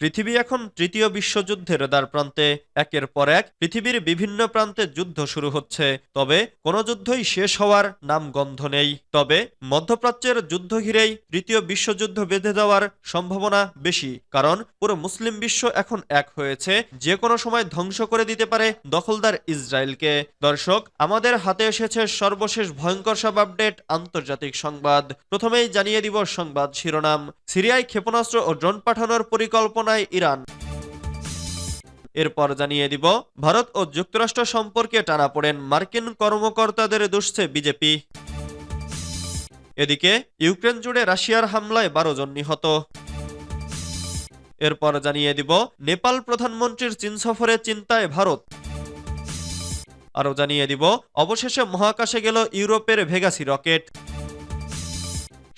পৃথিবী এখন তৃতীয় বিশ্বযুদ্ধের দ্বার প্রান্তে। একের পর এক পৃথিবীর বিভিন্ন প্রান্তে যুদ্ধ শুরু হচ্ছে। তবে কোনো যুদ্ধই শেষ হওয়ার নাম গন্ধ নেই। তবে মধ্যপ্রাচ্যের যুদ্ধ ঘিরেই তৃতীয় বিশ্বযুদ্ধ বেঁধে যাওয়ার সম্ভাবনা বেশি। কারণ পুরো মুসলিম বিশ্ব এখন এক হয়েছে। যে কোনো সময় ধ্বংস করে দিতে পারে দখলদার ইসরায়েলকে। দর্শক, আমাদের হাতে এসেছে সর্বশেষ ভয়ঙ্কর সব আপডেট আন্তর্জাতিক সংবাদ। প্রথমেই জানিয়ে দিব সংবাদ শিরোনাম। সিরিয়ায় ক্ষেপণাস্ত্র ও ড্রোন পাঠানোর পরিকল্পনায় ইরান। এরপর জানিয়ে দিব, ভারত ও যুক্তরাষ্ট্র সম্পর্কে টানা পড়েন মার্কিন কর্মকর্তাদের দুষছে বিজেপি। এদিকে, ইউক্রেন জুড়ে রাশিয়ার হামলায় বারো জন নিহত। এরপর জানিয়ে দিব, নেপাল প্রধানমন্ত্রীর চীন সফরে চিন্তায় ভারত। আরও জানিয়ে দিব, অবশেষে মহাকাশে গেল ইউরোপের ভেগাসি রকেট।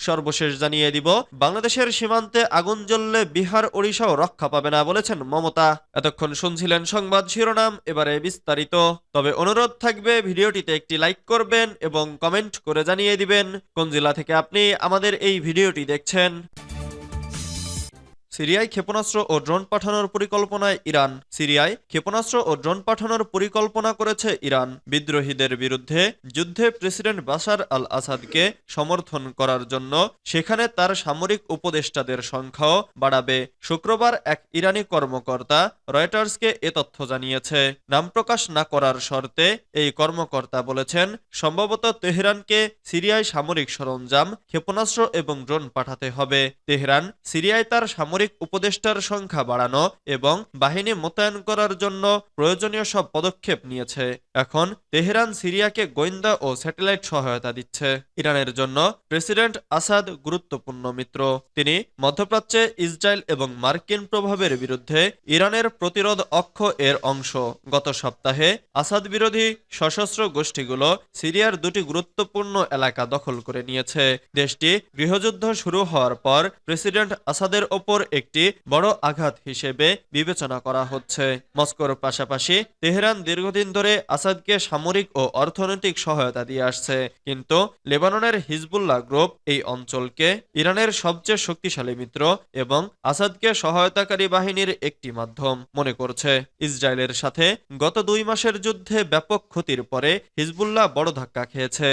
সর্বশেষ জানিয়ে দিব, বাংলাদেশের সীমান্তে আগুন জ্বললে বিহার, ওড়িশাও রক্ষা পাবে না বলেছেন মমতা। এতক্ষণ শুনছিলেন সংবাদ শিরোনাম, এবারে বিস্তারিত। তবে অনুরোধ থাকবে, ভিডিওটিতে একটি লাইক করবেন এবং কমেন্ট করে জানিয়ে দিবেন। কোন জেলা থেকে আপনি আমাদের এই ভিডিওটি দেখছেন? সিরিয়ায় ক্ষেপণাস্ত্র ও ড্রোন পাঠানোর পরিকল্পনায় ইরান। সিরিয়ায় ক্ষেপণাস্ত্র ও ড্রোন পাঠানোর পরিকল্পনা করেছে ইরান। বিদ্রোহীদের বিরুদ্ধে যুদ্ধে প্রেসিডেন্ট বাশার আল আসাদকে সমর্থন করার জন্য সেখানে তার সামরিক উপদেষ্টাদের সংখ্যাও বাড়াবে। শুক্রবার এক ইরানি কর্মকর্তা রয়টার্সকে এ তথ্য জানিয়েছে। নাম প্রকাশ না করার শর্তে এই কর্মকর্তা বলেছেন, সম্ভবত তেহরানকে সিরিয়ায় সামরিক সরঞ্জাম, ক্ষেপণাস্ত্র এবং ড্রোন পাঠাতে হবে। তেহরান সিরিয়ায় তার সামরিক উপদেষ্টার সংখ্যা বাড়ানো এবং বাহিনী মোতায়েন করার জন্য প্রয়োজনীয় সব পদক্ষেপ নিয়েছে। এখন তেহরান সিরিয়াকে গোয়েন্দা ও স্যাটেলাইট সহায়তা দিচ্ছে। ইরানের জন্য প্রেসিডেন্ট আসাদ গুরুত্বপূর্ণ মিত্র। তিনি মধ্যপ্রাচ্যে ইসরায়েল এবং মার্কিন প্রভাবের বিরুদ্ধে ইরানের প্রতিরোধ অক্ষ এর অংশ। গত সপ্তাহে আসাদ বিরোধী সশস্ত্র গোষ্ঠীগুলো সিরিয়ার দুটি গুরুত্বপূর্ণ এলাকা দখল করে নিয়েছে। দেশটি গৃহযুদ্ধ শুরু হওয়ার পর প্রেসিডেন্ট আসাদের ওপর একটি বড় আঘাত হিসেবে বিবেচনা করা হচ্ছে। মস্কোর পাশাপাশি তেহরান দীর্ঘদিন ধরে আসাদকে সামরিক ও অর্থনৈতিক সহায়তা দিয়ে আসছে। কিন্তু লেবাননের হিজবুল্লাহ গ্রুপ এই অঞ্চলকে ইরানের সবচেয়ে শক্তিশালী মিত্র এবং আসাদকে সহায়তাকারী বাহিনীর একটি মাধ্যম মনে করছে। ইসরায়েলের সাথে গত দুই মাসের যুদ্ধে ব্যাপক ক্ষতির পরে হিজবুল্লাহ বড় ধাক্কা খেয়েছে।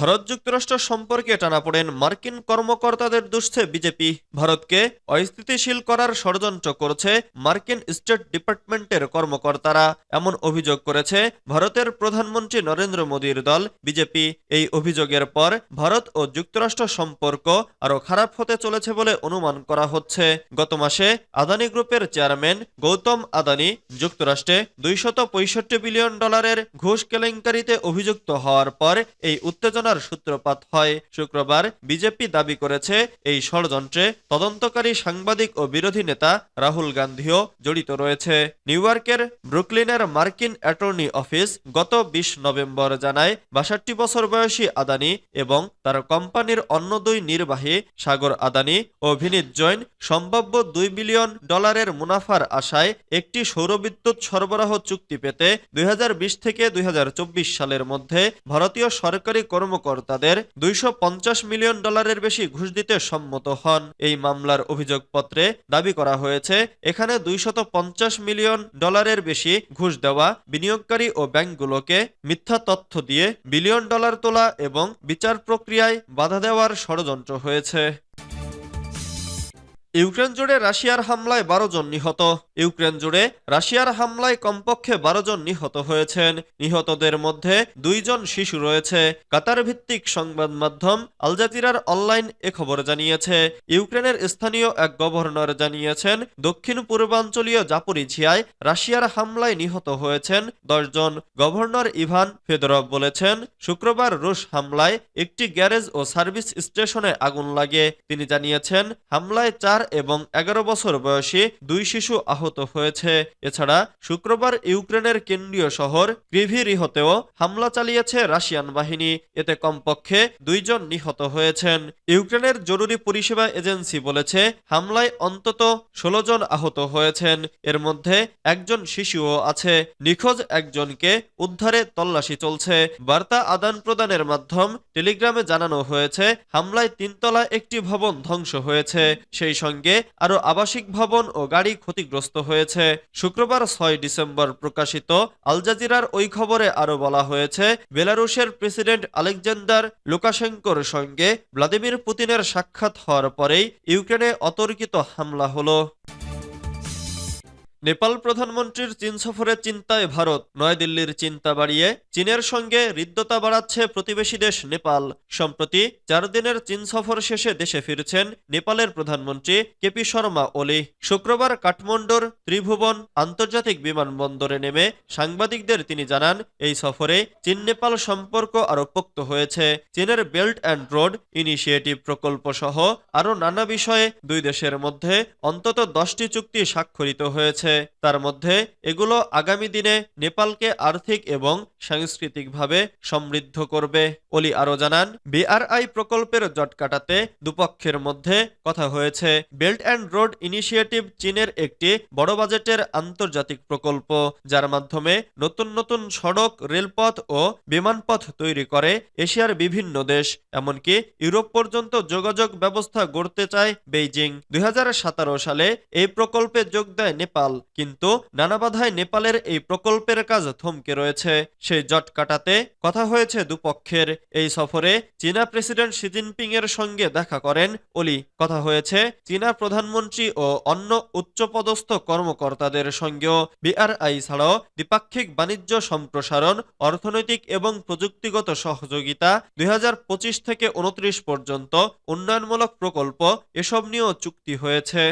ভারত যুক্তরাষ্ট্র সম্পর্কে টানাপোড়েন মার্কিন কর্মকর্তাদের দুষছে বিজেপি। ভারতকে অস্থিতিশীল করার ষড়যন্ত্র করছে মার্কিন স্টেট ডিপার্টমেন্টের কর্মকর্তারা। এমন অভিযোগ করেছে ভারতের প্রধানমন্ত্রী নরেন্দ্র মোদীর দল। বিজেপি এই অভিযোগের পর ভারত ও যুক্তরাষ্ট্র সম্পর্ক আরও খারাপ হতে চলেছে বলে অনুমান করা হচ্ছে। গত মাসে আদানি গ্রুপের চেয়ারম্যান গৌতম আদানি যুক্তরাষ্ট্রে দুইশত বিলিয়ন ডলারের ঘুষ কেলেঙ্কারিতে অভিযুক্ত হওয়ার পর এই উত্তেজনা উত্তেজনার সূত্রপাত হয়। শুক্রবার বিজেপি দাবি করেছে, এই ষড়যন্ত্রে তদন্তকারী সাংবাদিক ও বিরোধী নেতা রাহুল গান্ধীও জড়িত রয়েছে। নিউ ইয়র্কের ব্রুকলিনের মার্কিন অ্যাটর্নি অফিস গত বিশ নভেম্বর জানায়, বাষট্টি বছর বয়সী আদানি এবং তার কোম্পানির অন্য দুই নির্বাহী, সাগর আদানি ও ভিনিত জৈন, সম্ভাব্য দুই বিলিয়ন ডলারের মুনাফার আশায় একটি সৌরবিদ্যুৎ সরবরাহ চুক্তি পেতে দুই হাজার বিশ থেকে দুই হাজার চব্বিশ সালের মধ্যে ভারতীয় সরকারি কর্ম কর্মকর্তাদের দুইশো মিলিয়ন ডলারের বেশি ঘুষ দিতে সম্মত হন। এই মামলার অভিযোগপত্রে দাবি করা হয়েছে, এখানে দুইশত মিলিয়ন ডলারের বেশি ঘুষ দেওয়া বিনিয়োগকারী ও ব্যাংকগুলোকে মিথ্যা তথ্য দিয়ে বিলিয়ন ডলার তোলা এবং বিচার প্রক্রিয়ায় বাধা দেওয়ার ষড়যন্ত্র হয়েছে। ইউক্রেন জুড়ে রাশিয়ার হামলায় বারো জন নিহত। ইউক্রেন জুড়ে রাশিয়ার হামলায় কমপক্ষে বারো জন নিহত হয়েছেন। নিহতদের মধ্যে দুইজন শিশু রয়েছে। কাতার ভিত্তিক সংবাদ মাধ্যম আলজাজিরার অনলাইন এ খবর জানিয়েছে। ইউক্রেনের স্থানীয় এক গভর্নর জানিয়েছেন, দক্ষিণ পূর্বাঞ্চলীয় জাপরিঝিয়ায় রাশিয়ার হামলায় নিহত হয়েছেন দশজন গভর্নর ইভান ফেদরভ বলেছেন, শুক্রবার রুশ হামলায় একটি গ্যারেজ ও সার্ভিস স্টেশনে আগুন লাগে। তিনি জানিয়েছেন, হামলায় চার চার এবং এগারো বছর বয়সী দুই শিশু আহত হয়েছে। এছাড়া শুক্রবার ইউক্রেনের কেন্দ্রীয় শহর ক্রিভিরিহতেও হামলা চালিয়েছে রাশিয়ান বাহিনী। এতে কমপক্ষে দুইজন নিহত হয়েছেন। ইউক্রেনের জরুরি পরিষেবা এজেন্সি বলেছে, হামলায় অন্তত ষোলো জন আহত হয়েছেন। এর মধ্যে একজন শিশুও আছে। নিখোঁজ একজনকে উদ্ধারে তল্লাশি চলছে। বার্তা আদান প্রদানের মাধ্যম টেলিগ্রামে জানানো হয়েছে, হামলায় তিনতলা একটি ভবন ধ্বংস হয়েছে। সেই সঙ্গে আরও আবাসিক ভবন ও গাড়ি ক্ষতিগ্রস্ত হয়েছে। শুক্রবার ছয় ডিসেম্বর প্রকাশিত আল জাজিরার ওই খবরে আরও বলা হয়েছে, বেলারুশের প্রেসিডেন্ট আলেকজান্ডার লুকাশেঙ্কোর সঙ্গে ভ্লাদিমির পুতিনের সাক্ষাৎ হওয়ার পরেই ইউক্রেনে অতর্কিত হামলা হলো। নেপাল প্রধানমন্ত্রীর চীন সফরের চিন্তায় ভারত নয়াদিল্লির চিন্তা বাড়িয়ে চীনের সঙ্গে হৃদ্যতা বাড়াচ্ছে প্রতিবেশী দেশ নেপাল। সম্প্রতি চার দিনের চীন সফর শেষে দেশে ফিরছেন নেপালের প্রধানমন্ত্রী কেপি শর্মা ওলি। শুক্রবার কাঠমান্ডুর ত্রিভুবন আন্তর্জাতিক বিমানবন্দরে নেমে সাংবাদিকদের তিনি জানান, এই সফরে চীন নেপাল সম্পর্ক আরও পোক্ত হয়েছে। চীনের বেল্ট অ্যান্ড রোড ইনিশিয়েটিভ প্রকল্প সহ আরও নানা বিষয়ে দুই দেশের মধ্যে অন্তত দশটি চুক্তি স্বাক্ষরিত হয়েছে। তার মধ্যে এগুলো আগামী দিনে নেপালকে আর্থিক এবং সাংস্কৃতিকভাবে সমৃদ্ধ করবে। অলি আরও জানান, বিআরআই প্রকল্পের জট কাটাতে দুপক্ষের মধ্যে কথা হয়েছে। বেল্ট অ্যান্ড রোড ইনিশিয়েটিভ চীনের একটি বড় বাজেটের আন্তর্জাতিক প্রকল্প, যার মাধ্যমে নতুন নতুন সড়ক, রেলপথ ও বিমানপথ তৈরি করে এশিয়ার বিভিন্ন দেশ, এমনকি ইউরোপ পর্যন্ত যোগাযোগ ব্যবস্থা গড়তে চায় বেইজিং। দুই হাজার সতেরো সালে এই প্রকল্পে যোগ দেয় নেপাল। কিন্তু নানা বাধায় নেপালের এই প্রকল্পের কাজ থমকে রয়েছে। সেই জট কাটাতে কথা হয়েছে দুপক্ষের। এই সফরে চীনা প্রেসিডেন্ট শি জিনপিং এর সঙ্গে দেখা করেন ওলি কথা হয়েছে, চীনা প্রধানমন্ত্রী ও অন্য উচ্চপদস্থ কর্মকর্তাদের সঙ্গেও। বিআরআই ছাড়াও দ্বিপাক্ষিক বাণিজ্য সম্প্রসারণ, অর্থনৈতিক এবং প্রযুক্তিগত সহযোগিতা দুই হাজার পঁচিশ থেকে উনত্রিশ পর্যন্ত উন্নয়নমূলক প্রকল্প, এসব নিয়েও চুক্তি হয়েছে।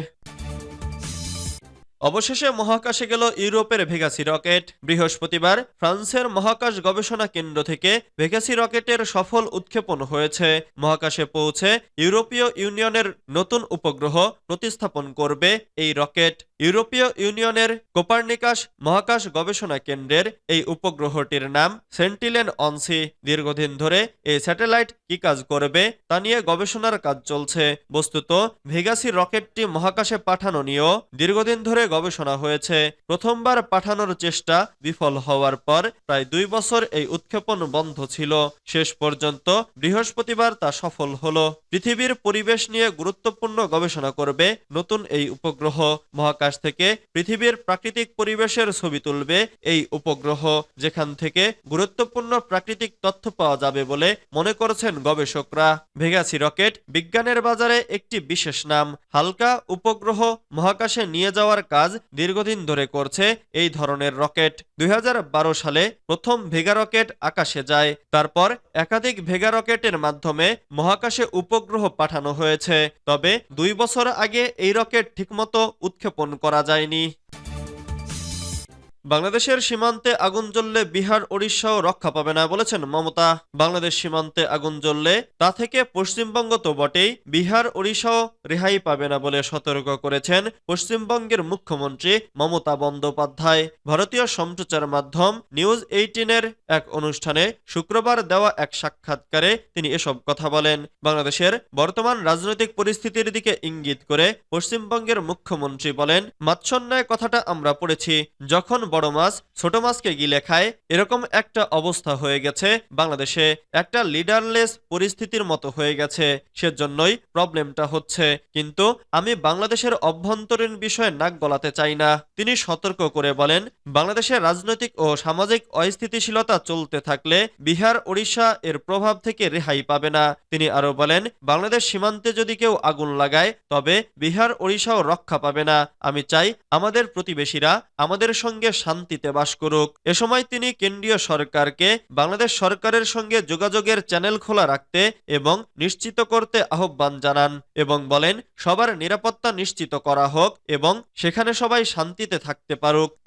অবশেষে মহাকাশে গেল ইউরোপের ভেগাসি রকেট। বৃহস্পতিবার ফ্রান্সের মহাকাশ গবেষণা কেন্দ্র থেকে ভেগাসি রকেটের সফল উৎক্ষেপণ হয়েছে। মহাকাশে পৌঁছে ইউরোপীয় ইউনিয়নের নতুন উপগ্রহ প্রতিস্থাপন করবে এই রকেট। ইউরোপীয় ইউনিয়নের কোপার্নিকাস মহাকাশ গবেষণা কেন্দ্রের এই উপগ্রহটির নাম সেন্টিলেন অনসি। দীর্ঘদিন ধরে এই স্যাটেলাইট কি কাজ করবে তা নিয়ে গবেষণার কাজ চলছে। বস্তুত, ভেগাসি রকেটটি মহাকাশে পাঠানো নিয়েও দীর্ঘদিন ধরে গবেষণা হয়েছে, প্রথমবার পাঠানোর চেষ্টা বিফল হওয়ার পর প্রায় দুই বছর এই উৎক্ষেপণ বন্ধ ছিল। শেষ পর্যন্ত বৃহস্পতিবার তা সফল হলো। পৃথিবীর পরিবেশ নিয়ে গুরুত্বপূর্ণ গবেষণা করবে নতুন এই উপগ্রহ। মহাকাশ থেকে পৃথিবীর প্রাকৃতিক পরিবেশের ছবি তুলবে এই উপগ্রহ, যেখান থেকে গুরুত্বপূর্ণ প্রাকৃতিক তথ্য পাওয়া যাবে বলে মনে করছেন গবেষকরা। ভেগাসি রকেট বিজ্ঞানের বাজারে একটি বিশেষ নাম। হালকা উপগ্রহ মহাকাশে নিয়ে যাওয়ার কাজ দীর্ঘদিন ধরে করছে এই ধরনের রকেট। দুই হাজার বারো সালে প্রথম ভেগা রকেট আকাশে যায়, তারপর একাধিক ভেগা রকেটের মাধ্যমে মহাকাশে উপগ্রহ পাঠানো হয়েছে। তবে দুই বছর আগে এই রকেট ঠিকমতো উৎক্ষেপণ করা যায়নি। বাংলাদেশের সীমান্তে আগুন জ্বললে বিহার, ওড়িশাও রক্ষা পাবে না বলেছেন মমতা। বাংলাদেশ সীমান্তে আগুন জ্বললে তা থেকে পশ্চিমবঙ্গ তো বটেই, বিহার, ওড়িশাও রেহাই পাবে না বলে সতর্ক করেছেন পশ্চিমবঙ্গের মুখ্যমন্ত্রী মমতা বন্দ্যোপাধ্যায়। ভারতীয় সম্প্রচার মাধ্যম নিউজ এইটিনের এক অনুষ্ঠানে শুক্রবার দেওয়া এক সাক্ষাৎকারে তিনি এসব কথা বলেন। বাংলাদেশের বর্তমান রাজনৈতিক পরিস্থিতির দিকে ইঙ্গিত করে পশ্চিমবঙ্গের মুখ্যমন্ত্রী বলেন, মাৎসন্যায় কথাটা আমরা পড়েছি, যখন বড় মাছ, ছোট মাছকে গিলে খায়, এরকম একটা অবস্থা হয়ে গেছে। বাংলাদেশে একটা লিডারলেস পরিস্থিতির মতো হয়ে গেছে, সেজন্যই প্রবলেমটা হচ্ছে। কিন্তু আমি বাংলাদেশের অভ্যন্তরীণ বিষয়ে নাক গলাতে চাই না। তিনি সতর্ক করে বলেন, বাংলাদেশের রাজনৈতিক ও সামাজিক অস্থিতিশীলতা চলতে থাকলে বিহার, ওড়িশা এর প্রভাব থেকে রেহাই পাবে না। তিনি আরও বলেন, বাংলাদেশ সীমান্তে যদি কেউ আগুন লাগায়, তবে বিহার, ওড়িশাও রক্ষা পাবে না। আমি চাই আমাদের প্রতিবেশীরা আমাদের সঙ্গে শান্তিতে বাস করুক। এ সময় তিনি কেন্দ্রীয় সরকারকে বাংলাদেশ সরকারের সঙ্গে যোগাযোগের চ্যানেল খোলা রাখতে এবং নিশ্চিত করতে আহ্বান জানান এবং বলেন, সবার নিরাপত্তা নিশ্চিত করা হোক এবং সেখানে সবাই শান্তিতে থাকতে পারুক।